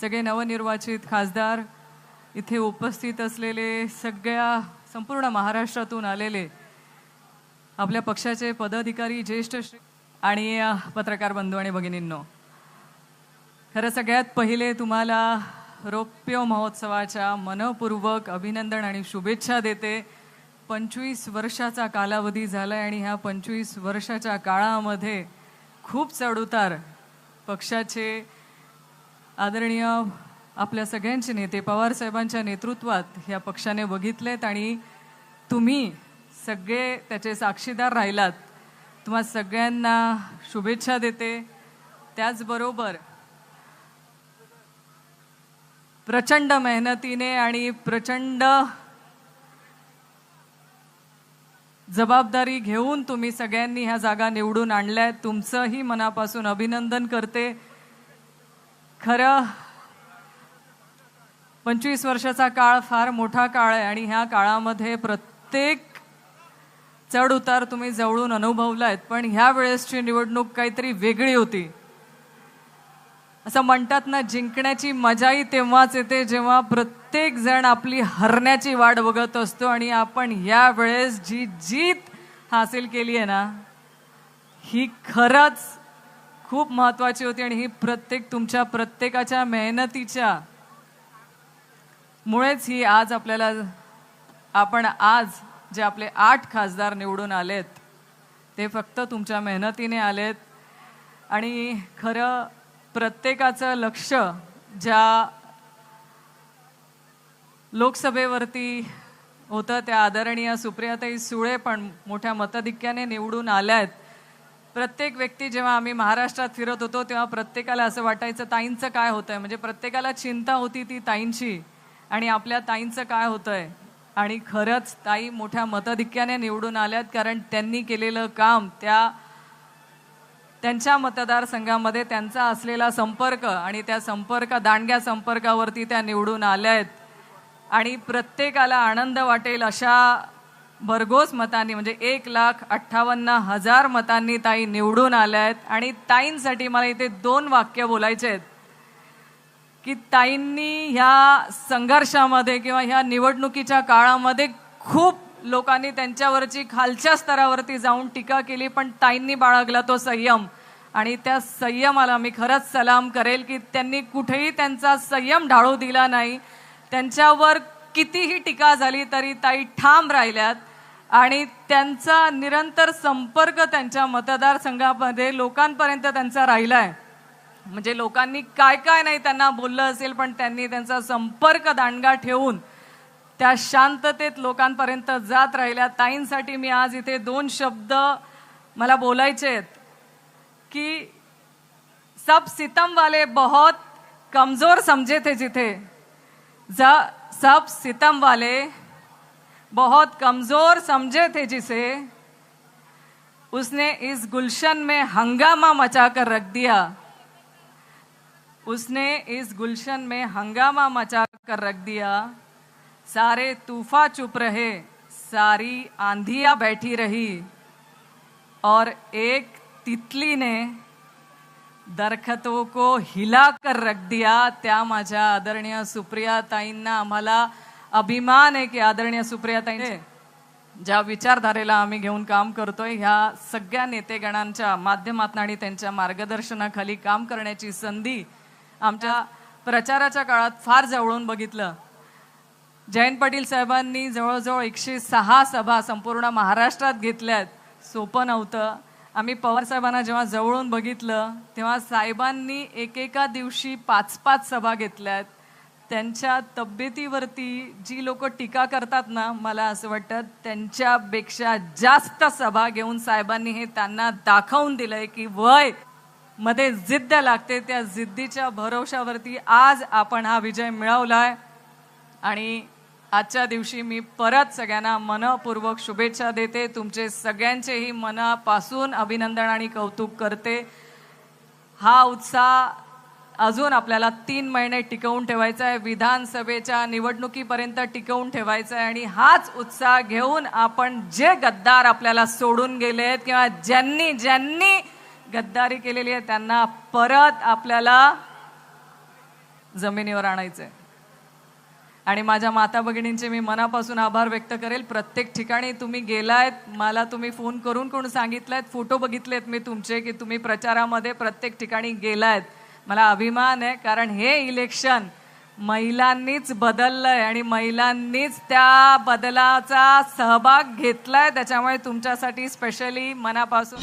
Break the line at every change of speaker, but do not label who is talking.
सगळे नवनिर्वाचित खासदार इथे उपस्थित असलेले सगळ्या संपूर्ण महाराष्ट्रातून आलेले आपल्या पक्षाचे पदाधिकारी ज्येष्ठ श्री आणि पत्रकार बंधू आणि भगिनींनो खरं सगळ्यात पहिले तुम्हाला रौप्य महोत्सवाच्या मनपूर्वक अभिनंदन आणि शुभेच्छा देते. पंचवीस वर्षाचा कालावधी झालाय आणि ह्या पंचवीस वर्षाच्या काळामध्ये खूप चढउतार पक्षाचे आदरणीय आपल्या सगळ्यांचे नेते पवार साहेबांच्या नेतृत्वात ह्या पक्षाने बघितलेत आणि तुम्ही सगळे त्याचे साक्षीदार राहिलात. तुम्हा सगळ्यांना शुभेच्छा देते. त्याचबरोबर प्रचंड मेहनतीने आणि प्रचंड जबाबदारी घेऊन तुम्ही सगळ्यांनी ह्या जागा निवडून आणल्या तुमचंही मनापासून अभिनंदन करते. खरं पंचवीस वर्षाचा काळ फार मोठा काळ आहे आणि ह्या काळामध्ये प्रत्येक चढ उतार तुम्ही जवळून अनुभवलायत पण ह्या वेळेसची निवडणूक काहीतरी वेगळी होती. असं म्हणतात ना जिंकण्याची मजाही तेव्हाच येते जेव्हा प्रत्येक जण आपली हरण्याची वाट बघत असतो आणि आपण या वेळेस जी जीत हासिल केली आहे ना ही खरंच खूप महत्वाची होती आणि ही प्रत्येक तुमच्या प्रत्येकाच्या मेहनतीच्या मुळेच ही आज आपल्याला आपण आज जे आपले आठ खासदार निवडून आलेत ते फक्त तुमच्या मेहनतीने आलेत. आणि खरं प्रत्येकाचं लक्ष ज्या लोकसभेवरती होतं त्या आदरणीय सुप्रियाताई सुळे पण मोठ्या मताधिक्याने निवडून आल्या आहेत प्रत्येक व्यक्ती जेव्हा आम्ही महाराष्ट्रात फिरत होतो तेव्हा प्रत्येकाला असं वाटायचं ताईंचं काय होतंय? म्हणजे प्रत्येकाला चिंता होती ती ताईंची. आणि आपल्या ताईंचं काय होतंय? आणि खरंच ताई मोठ्या मतधिक्याने निवडून आल्यात कारण त्यांनी केलेलं काम त्या त्यांच्या मतदारसंघामध्ये त्यांचा असलेला संपर्क आणि त्या संपर्क दांडग्या संपर्कावरती त्या निवडून आल्या आहेत आणि प्रत्येकाला आनंद वाटेल अशा भरघोस मतांनी म्हणजे एक लाख अठ्ठावन्न हजार मतांनी ताई निवडून आल्या आहेत आणि ताईंसाठी मला इथे दोन वाक्य बोलायचे आहेत. की ताईंनी ह्या संघर्षामध्ये किंवा ह्या निवडणुकीच्या काळामध्ये खूप लोकांनी त्यांच्यावरची खालच्या स्तरावरती जाऊन टीका केली पण ताईंनी बाळगला तो संयम. आणि त्या संयमाला मी खरंच सलाम करेल की त्यांनी कुठेही त्यांचा संयम ढाळू दिला नाही. त्यांच्यावर कितीही टीका झाली तरी ताई ठाम राहिल्यात आणि त्यांचा निरंतर संपर्क त्यांच्या मतदारसंघामध्ये लोकांपर्यंत त्यांचा राहिला आहे म्हणजे लोकांनी काय काय नाही त्यांना बोललं असेल पण त्यांनी त्यांचा संपर्क दांडगा ठेवून त्या शांततेत लोकांपर्यंत जात राहिल्या. ताईंसाठी मी आज इथे दोन शब्द मला बोलायचे आहेत की सब सितम वाले बहुत कमजोर समजे थे जिथे. ज- सब सितम वाले बहुत कमज़ोर समझे थे जिसे। उसने इस गुलशन में हंगामा मचा कर रख दिया। उसने इस गुलशन में हंगामा मचा कर रख दिया। सारे तूफा चुप रहे, सारी आंधियाँ बैठी रही। और एक तितली ने दरखतों को हिला कर रख दिया. त्या माझ्या आदरणीय सुप्रिया ताईंना आम्हाला अभिमान आहे की आदरणीय सुप्रिया ताईंचे ज्या विचारधारेला आम्ही घेऊन काम करतोय ह्या सगळ्या नेतेगणांच्या माध्यमातून आणि त्यांच्या मार्गदर्शनाखाली काम करण्याची संधी आमच्या प्रचाराच्या काळात फार जवळून बघितलं. जयंत पाटील साहेबांनी जवळजवळ एकशे सहा सभा संपूर्ण महाराष्ट्रात घेतल्यात. सोपं नव्हतं. आम्ही पवार साहेबांना जेव्हा जवळून बघितलं तेव्हा साहेबांनी एकेका दिवशी पाच पाच सभा घेतल्यात. त्यांच्या तब्येतीवरती जी लोक टीका करतात ना मला असं वाटतं त्यांच्यापेक्षा जास्त सभा घेऊन साहेबांनी हे त्यांना दाखवून दिलंय की वयमध्ये जिद्द लागते. त्या जिद्दीच्या भरोशावरती आज आपण हा विजय मिळवलाय. आणि आजच्या दिवशी मी परत सगळ्यांना मनपूर्वक शुभेच्छा देते. तुमचे सगळ्यांचेही मनापासून अभिनंदन आणि कौतुक करते. हा उत्साह अजून आपल्याला तीन महिने टिकवून ठेवायचा आहे. विधानसभेच्या निवडणुकीपर्यंत टिकवून ठेवायचा आहे आणि हाच उत्साह घेऊन आपण जे गद्दार आपल्याला सोडून गेले आहेत किंवा ज्यांनी ज्यांनी गद्दारी केलेली आहे त्यांना परत आपल्याला जमिनीवर आणायचं आहे आणि माझ्या माता भगिनींचे मी मनापासून आभार व्यक्त करेल. प्रत्येक ठिकाणी तुम्ही गेलायत मला तुम्ही फोन करून कोण सांगितलंयत फोटो बघितलेत मी तुमचे की तुम्ही प्रचारामध्ये प्रत्येक ठिकाणी गेलायत. मला अभिमान आहे कारण हे इलेक्शन महिलांनीच बदललंय आणि महिलांनीच त्या बदलाचा सहभाग घेतलाय. त्याच्यामुळे तुमच्यासाठी स्पेशली मनापासून